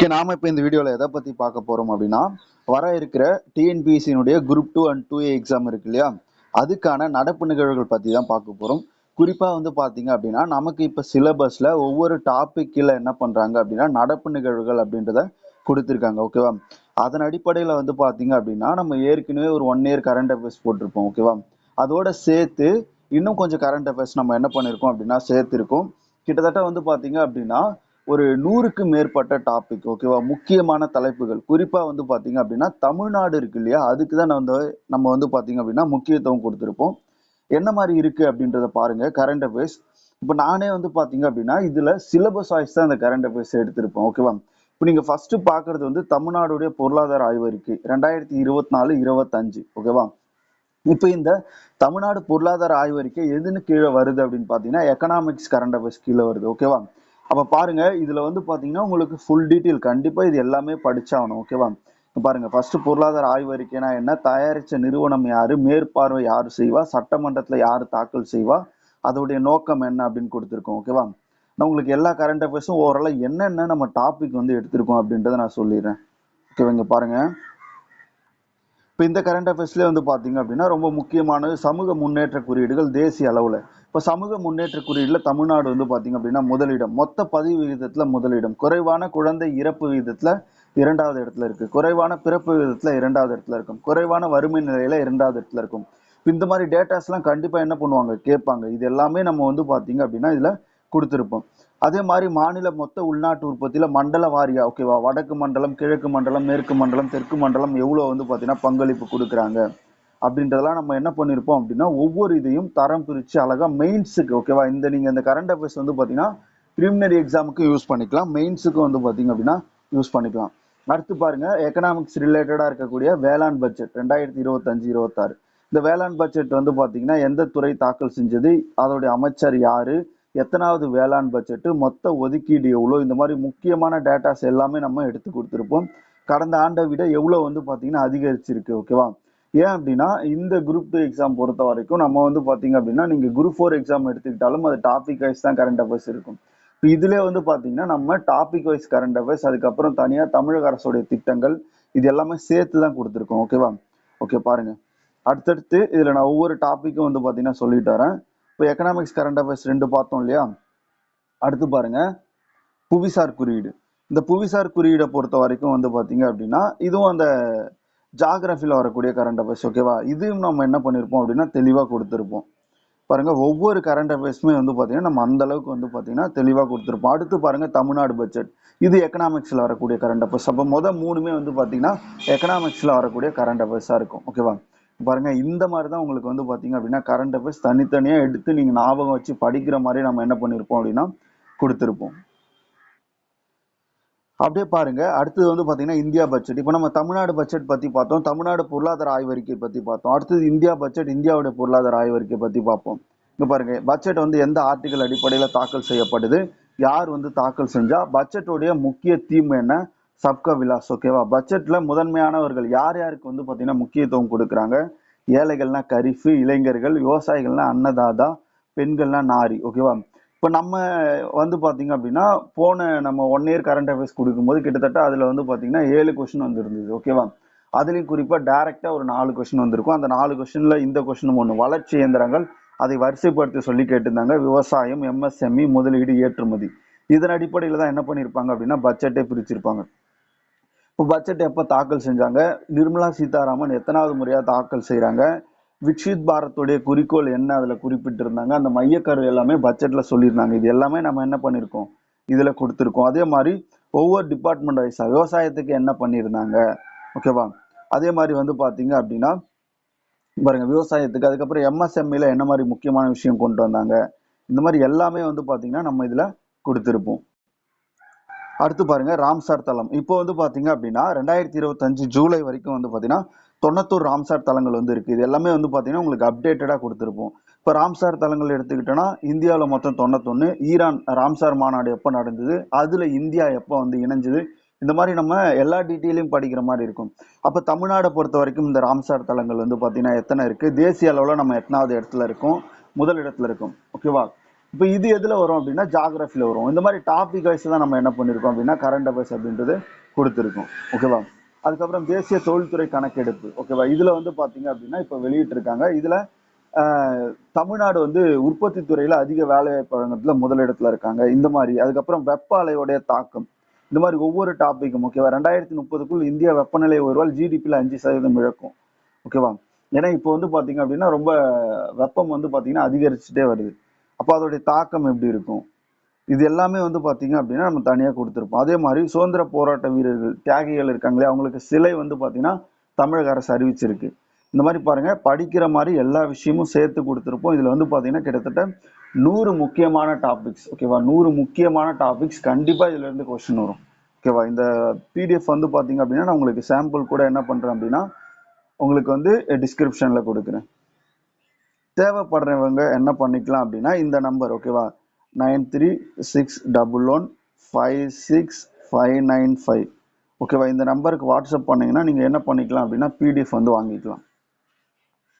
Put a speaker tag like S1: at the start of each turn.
S1: Okay நாம இப்போ இந்த வீடியோவில் எதை பற்றி பார்க்க போகிறோம் அப்படின்னா வர இருக்கிற டிஎன்பிஎஸ்சியினுடைய group two and two A exam இருக்கு இல்லையா? அதுக்கான நடப்பு நிகழ்வுகள் பற்றி தான் பார்க்க போகிறோம் குறிப்பாக வந்து பார்த்தீங்க அப்படின்னா நமக்கு இப்போ சிலபஸில் ஒவ்வொரு டாபிக் கீழே என்ன பண்ணுறாங்க அப்படின்னா நடப்பு நிகழ்வுகள் அப்படின்றத கொடுத்துருக்காங்க ஓகேவா அதன் அடிப்படையில் வந்து பார்த்தீங்க அப்படின்னா நம்ம ஏற்கனவே ஒரு ஒன் இயர் கரண்ட் அஃபேர்ஸ் போட்டிருப்போம் ஓகேவா அதோட சேர்த்து இன்னும் கொஞ்சம் கரண்ட் அஃபேர்ஸ் நம்ம என்ன பண்ணியிருக்கோம் அப்படின்னா சேர்த்துருக்கோம். கிட்டத்தட்ட வந்து பார்த்தீங்க அப்படின்னா ஒரு நூறுக்கு மேற்பட்ட டாபிக் ஓகேவா முக்கியமான தலைப்புகள். குறிப்பாக வந்து பார்த்தீங்க அப்படின்னா தமிழ்நாடு இருக்கு இல்லையா? அதுக்கு தான் வந்து நம்ம வந்து பார்த்தீங்க அப்படின்னா முக்கியத்துவம் கொடுத்துருப்போம். என்ன மாதிரி இருக்கு அப்படின்றத பாருங்க கரண்ட் அஃபேர்ஸ் இப்போ நானே வந்து பார்த்தீங்க அப்படின்னா இதில் சிலபஸ் வாய்ஸ் தான் இந்த கரண்ட் அஃபேர்ஸ் எடுத்திருப்போம் ஓகேவா இப்போ நீங்கள் ஃபர்ஸ்ட் பார்க்குறது வந்து தமிழ்நாடுடைய பொருளாதார ஆய்வறிக்கை ரெண்டாயிரத்தி இருபத்தி நாலு இருபத்தஞ்சு ஓகேவா இப்போ இந்த தமிழ்நாடு பொருளாதார ஆய்வறிக்கை எதுன்னு கீழே வருது அப்படின்னு பார்த்தீங்கன்னா எக்கனாமிக்ஸ் கரண்ட் அஃபேர்ஸ் கீழே வருது ஓகேவா அப்போ பாருங்க இதுல வந்து பாத்தீங்கன்னா உங்களுக்கு ஃபுல் டீட்டெயில் கண்டிப்பா இது எல்லாமே படிச்சாகணும் ஓகேவா பாருங்க ஃபர்ஸ்ட் பொருளாதார ஆய்வறிக்கைனா என்ன? தயாரிச்ச நிறுவனம் யாரு? மேற்பார்வை யாரு செய்வா? சட்டமன்றத்துல யாரு தாக்கல் செய்வா? அதோடைய நோக்கம் என்ன அப்படின்னு கொடுத்துருக்கோம் ஓகேவா நான் உங்களுக்கு எல்லா கரண்ட் அஃபேர்ஸும் ஓரளவு என்னென்ன நம்ம டாபிக் வந்து எடுத்திருக்கோம் அப்படின்றத நான் சொல்லிடுறேன். ஓகேவா பாருங்க. இப்போ இந்த கரண்ட் அஃபேர்ஸ்லேயே வந்து பார்த்தீங்க அப்படின்னா ரொம்ப முக்கியமானது சமூக முன்னேற்ற குறியீடுகள் தேசிய அளவில். இப்போ சமூக முன்னேற்ற குறியீடுல தமிழ்நாடு வந்து பார்த்தீங்க அப்படின்னா முதலிடம். மொத்த பதிவு விகிதத்தில் முதலிடம். குறைவான குழந்தை இறப்பு விகிதத்தில் இரண்டாவது இடத்துல இருக்கு. குறைவான பிறப்பு விகிதத்தில் இரண்டாவது இடத்துல இருக்கும். குறைவான வறுமை நிலையில இரண்டாவது இடத்துல இருக்கும். இந்த மாதிரி டேட்டாஸ்லாம் கண்டிப்பாக என்ன பண்ணுவாங்க? கேட்பாங்க. இது எல்லாமே நம்ம வந்து பார்த்தீங்க அப்படின்னா இதில் கொடுத்துருப்போம். அதே மாதிரி மாநில மொத்த உள்நாட்டு உற்பத்தியில மண்டல வாரியா ஓகேவா வடக்கு மண்டலம் கிழக்கு மண்டலம் மேற்கு மண்டலம் தெற்கு மண்டலம் எவ்வளோ வந்து பார்த்தீங்கன்னா பங்களிப்பு கொடுக்குறாங்க? அப்படின்றதெல்லாம் நம்ம என்ன பண்ணியிருப்போம் அப்படின்னா ஒவ்வொரு இதையும் தரம் பிரித்து அழகாக மெயின்ஸுக்கு ஓகேவா இந்த நீங்கள் இந்த கரண்ட் அஃபேர்ஸ் வந்து பார்த்தீங்கன்னா ப்ரிலிமினரி எக்ஸாமுக்கு யூஸ் பண்ணிக்கலாம். மெயின்ஸுக்கு வந்து பார்த்தீங்க அப்படின்னா யூஸ் பண்ணிக்கலாம். அடுத்து பாருங்க எக்கனாமிக்ஸ் ரிலேட்டடாக இருக்கக்கூடிய வேளாண் பட்ஜெட் ரெண்டாயிரத்தி இருபத்தஞ்சு இருபத்தாறு. இந்த வேளாண் பட்ஜெட் வந்து பார்த்தீங்கன்னா எந்த துறை தாக்கல் செஞ்சது அதோடைய அமைச்சர் யாரு எத்தனாவது வேளாண் பட்ஜெட்டு மொத்த ஒதுக்கீடு எவ்வளோ இந்த மாதிரி முக்கியமான டேட்டாஸ் எல்லாமே நம்ம எடுத்து கொடுத்துருப்போம். கடந்த ஆண்டை விட எவ்வளோ வந்து பார்த்தீங்கன்னா அதிகரிச்சிருக்கு ஓகேவா ஏன் அப்படின்னா இந்த குரூப் டூ எக்ஸாம் பொறுத்த வரைக்கும் நம்ம வந்து பார்த்தீங்க அப்படின்னா நீங்கள் குரூப் ஃபோர் எக்ஸாம் எடுத்துக்கிட்டாலும் அது டாபிக் வைஸ் தான் கரண்ட் அஃபேர்ஸ் இருக்கும். இப்போ இதுலேயே வந்து பார்த்தீங்கன்னா நம்ம டாபிக் வைஸ் கரண்ட் அஃபேர்ஸ் அதுக்கப்புறம் தனியாக தமிழக அரசுடைய திட்டங்கள் இது எல்லாமே சேர்த்து தான் கொடுத்துருக்கோம் ஓகேவா ஓகே பாருங்க. அடுத்தடுத்து இதில் நான் ஒவ்வொரு டாப்பிக்கும் வந்து பார்த்தீங்கன்னா சொல்லிட்டு வரேன். இப்போ எக்கனாமிக்ஸ் கரண்ட் அஃபேர்ஸ் ரெண்டு பார்த்தோம் இல்லையா? அடுத்து பாருங்க. புவிசார் குறியீடு. இந்த புவிசார் குறியீடை பொறுத்த வரைக்கும் வந்து பார்த்தீங்க அப்படின்னா இதுவும் அந்த ஜாகிரஃபியில் வரக்கூடிய கரண்ட் அஃபேர்ஸ் ஓகேவா இதையும் நம்ம என்ன பண்ணியிருப்போம் அப்படின்னா தெளிவாக கொடுத்துருப்போம். பாருங்கள் ஒவ்வொரு கரண்ட் அஃபேர்ஸுமே வந்து பார்த்திங்கன்னா நம்ம அந்தளவுக்கு வந்து பார்த்திங்கன்னா தெளிவாக கொடுத்துருப்போம். அடுத்து பாருங்க தமிழ்நாடு பட்ஜெட் இது எக்கனாமிக்ஸில் வரக்கூடிய கரண்ட் அஃபேர்ஸ் அப்போ மொதல் மூணுமே வந்து பார்த்தீங்கன்னா எக்கனாமிக்ஸில் வரக்கூடிய கரண்ட் அஃபேர்ஸாக இருக்கும். ஓகேவா பாருங்க இந்த மாதிரி தான் உங்களுக்கு வந்து பார்த்திங்க அப்படின்னா கரண்ட் அஃபேர்ஸ் தனித்தனியாக எடுத்து நீங்கள் ஞாபகம் வச்சு படிக்கிற மாதிரி நம்ம என்ன பண்ணியிருப்போம் அப்படின்னா கொடுத்துருப்போம். அப்படியே பாருங்க. அடுத்தது வந்து பார்த்தீங்கன்னா இந்தியா பட்ஜெட் இப்போ நம்ம தமிழ்நாடு பட்ஜெட் பற்றி பார்த்தோம். தமிழ்நாடு பொருளாதார ஆய்வறிக்கை பற்றி பார்த்தோம். அடுத்தது இந்தியா பட்ஜெட் இந்தியாவுடைய பொருளாதார ஆய்வறிக்கை பற்றி பார்ப்போம். இங்கே பாருங்க. பட்ஜெட் வந்து எந்த ஆர்டிகல் அடிப்படையில் தாக்கல் செய்யப்படுது? யார் வந்து தாக்கல் செஞ்சால் பட்ஜெட்டோடைய முக்கிய தீம் என்ன? சப்கா விலாஸ் ஓகேவா பட்ஜெட்டில் முதன்மையானவர்கள் யார் யாருக்கு வந்து பார்த்தீங்கன்னா முக்கியத்துவம் கொடுக்குறாங்க? ஏழைகள்னா கரிஃபு இளைஞர்கள் விவசாயிகள்னா அன்னதாதா பெண்கள்னா நாரி ஓகேவா இப்போ நம்ம வந்து பார்த்தீங்க அப்படின்னா போன நம்ம ஒன் இயர் கரண்ட் அஃபேர்ஸ் கொடுக்கும்போது கிட்டத்தட்ட அதில் வந்து பார்த்தீங்கன்னா ஏழு கொஷின் வந்துருந்தது. ஓகேவா அதுலேயும் குறிப்பாக டேரெக்டாக ஒரு நாலு கொஷின் வந்திருக்கும். அந்த நாலு கொஷினில் இந்த கொஷினும் ஒன்று வளர்ச்சி இயந்திரங்கள் அதை வரிசைப்படுத்தி சொல்லி கேட்டிருந்தாங்க. விவசாயம் எம்எஸ்எம்இ முதலீடு ஏற்றுமதி. இதன் அடிப்படையில் தான் என்ன பண்ணியிருப்பாங்க அப்படின்னா பட்ஜெட்டே பிரிச்சிருப்பாங்க. இப்போ பட்ஜெட் எப்போ தாக்கல் செஞ்சாங்க? நிர்மலா சீதாராமன் எத்தனாவது முறையாக தாக்கல் செய்கிறாங்க விக்ஷித் பாரத்துடைய குறிக்கோள் என்ன அதில் குறிப்பிட்டிருந்தாங்க? அந்த மையக்கரு எல்லாமே பட்ஜெட்டில் சொல்லியிருந்தாங்க. இது எல்லாமே நம்ம என்ன பண்ணியிருக்கோம்? இதில் கொடுத்துருக்கோம். அதே மாதிரி ஒவ்வொரு டிபார்ட்மெண்ட் வைஸாக விவசாயத்துக்கு என்ன பண்ணியிருந்தாங்க? ஓகேவா அதே மாதிரி வந்து பார்த்தீங்க அப்படின்னா பாருங்க விவசாயத்துக்கு அதுக்கப்புறம் எம்எஸ்எம்இல என்ன மாதிரி முக்கியமான விஷயம் கொண்டு வந்தாங்க? இந்த மாதிரி எல்லாமே வந்து பார்த்தீங்கன்னா நம்ம இதில் கொடுத்துருப்போம். அடுத்து பாருங்க ராம்சார் தளம். இப்போ வந்து பார்த்தீங்க அப்படின்னா ரெண்டாயிரத்தி இருபத்தஞ்சு ஜூலை வரைக்கும் வந்து பார்த்தீங்கன்னா தொண்ணூத்தூர் ராம்சார் தலங்கள் வந்து இருக்கு. இது எல்லாமே வந்து பாத்தீங்கன்னா உங்களுக்கு அப்டேட்டடா கொடுத்துருப்போம். இப்போ ராம்சார் தலங்கள் எடுத்துக்கிட்டோன்னா இந்தியாவில் மொத்தம் தொண்ணூத்தொன்னு ஈரான் ராம்சார் மாநாடு எப்போ நடந்தது அதுல இந்தியா எப்போ வந்து இணைஞ்சது இந்த மாதிரி நம்ம எல்லா டீட்டெயிலையும் படிக்கிற மாதிரி இருக்கும். அப்போ தமிழ்நாடை பொறுத்த வரைக்கும் இந்த ராம்சார் தலங்கள் வந்து பார்த்தீங்கன்னா எத்தனை இருக்கு? தேசிய அளவில் நம்ம எத்தனாவது இடத்துல இருக்கோம்? முதல் இடத்துல இருக்கும். ஓகேவா இப்போ இது எதுல வரும் அப்படின்னா ஜாகிரபில வரும். இந்த மாதிரி டாபிக் வைஸ் தான் நம்ம என்ன பண்ணிருக்கோம் அப்படின்னா கரண்ட் அஃபேர்ஸ் அப்படின்றது கொடுத்துருக்கோம். ஓகேவா அதுக்கப்புறம் தேசிய தொழில்துறை கணக்கெடுப்பு. ஓகேவா இதுல வந்து பாத்தீங்க அப்படின்னா இப்போ வெளியிட்டு இருக்காங்க இதுல தமிழ்நாடு வந்து உற்பத்தி துறையில அதிக வேலைவாய்ப்பு வழங்குறதுல முதலிடத்துல இருக்காங்க. இந்த மாதிரி. அதுக்கப்புறம் வெப்ப அலையோடைய தாக்கம். இந்த மாதிரி ஒவ்வொரு டாப்பிக்கும் ஓகேவா ரெண்டாயிரத்தி முப்பதுக்குள் இந்தியா வெப்பநிலை ஒருவால் ஜிடிபியில் அஞ்சு சதவீதம் இழக்கும். ஓகேவா ஏன்னா இப்போ வந்து பார்த்தீங்க அப்படின்னா ரொம்ப வெப்பம் வந்து பார்த்தீங்கன்னா அதிகரிச்சுட்டே வருது. அப்போ அதோடைய தாக்கம் எப்படி இருக்கும்? இது எல்லாமே வந்து பார்த்தீங்க அப்படின்னா நம்ம தனியாக கொடுத்துருப்போம். அதே மாதிரி சுதந்திர போராட்ட வீரர்கள் தியாகிகள் இருக்காங்களே அவங்களுக்கு சிலை வந்து பார்த்திங்கன்னா தமிழக அரசு அறிவிச்சிருக்கு. இந்த மாதிரி பாருங்கள் படிக்கிற மாதிரி எல்லா விஷயமும் சேர்த்து கொடுத்துருப்போம். இதில் வந்து பார்த்தீங்கன்னா கிட்டத்தட்ட நூறு முக்கியமான டாபிக்ஸ் ஓகேவா நூறு முக்கியமான டாபிக்ஸ் கண்டிப்பாக இதிலேருந்து கொஷின் கொஸ்டின் வரும். ஓகேவா இந்த பிடிஎஃப் வந்து பார்த்திங்க அப்படின்னா நான் உங்களுக்கு சாம்பிள் கூட என்ன பண்ணுறேன் அப்படின்னா உங்களுக்கு வந்து டிஸ்கிரிப்ஷனில் கொடுக்குறேன். தேவைப்படுறவங்க என்ன பண்ணிக்கலாம் அப்படின்னா இந்த நம்பர் ஓகேவா nine three six double one five six five nine five. ஓகேவா இந்த நம்பருக்கு வாட்ஸ்அப் பண்ணிங்கன்னா நீங்கள் என்ன பண்ணிக்கலாம் அப்படின்னா பிடிஎஃப் வந்து வாங்கிக்கலாம்.